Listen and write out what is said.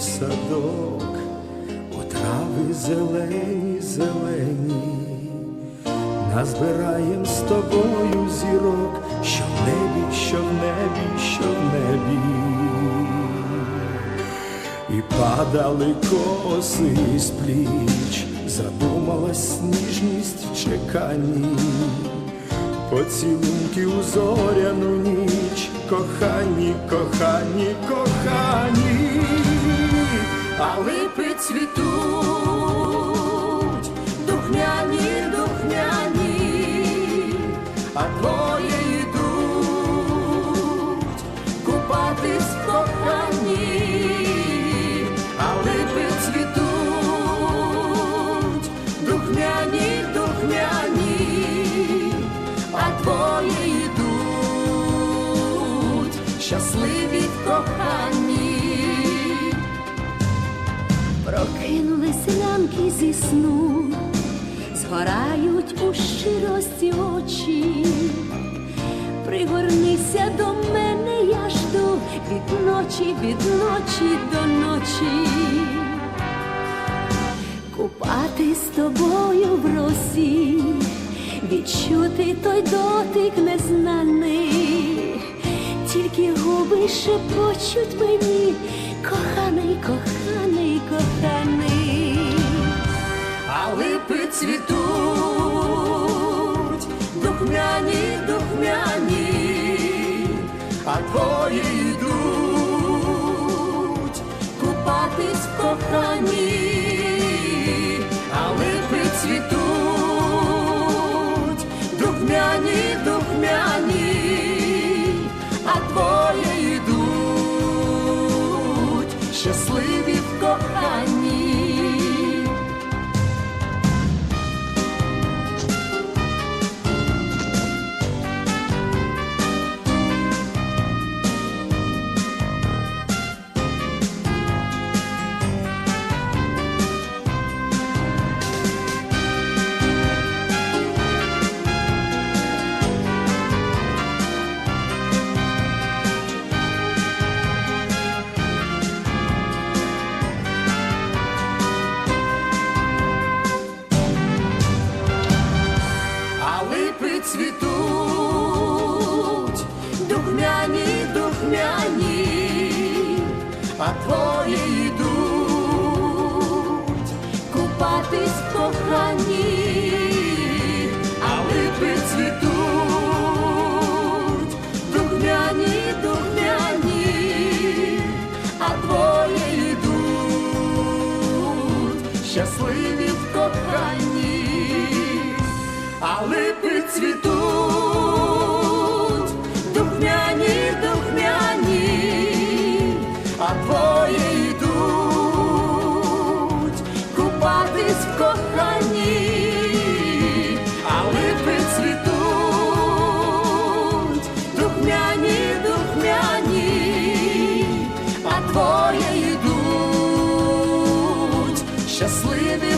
садок, у зелені, зелені, назбираєм з тобою зірок, що в небі, що в небі, що в небі. І падали коси з пліч, задумалась ніжність в чеканні, поцілунки у зоряну ніч, кохані, кохані, кохані, а липи цвітуть, духмяні, духмяні, а двоє йдуть купатись в коханні, а липи цвітуть, духмяні, духмяні, а двоє йдуть щасливі в коханні. Прокинулись лямки зі сну, згорають у щирості очі. Пригорнися до мене, я жду від ночі, від ночі до ночі. Купати з тобою в росі, відчути той дотик незнаний, тільки губи шепочуть мені, коханий, коханий, коханий. Цвітуть, духмяні, духмяні, а твої йдуть. Купатись в коханні, а липи духмяні, духмяні, а твої йдуть вогняні, а твої йдуть купатись в коханні, а липи цвітуть, духмяні, духмяні, а твої йдуть щасливі в кохані, а липи цвітуть. колись в коханні, а липи духмяні, духмяні, а твоє йдуть, щасливі.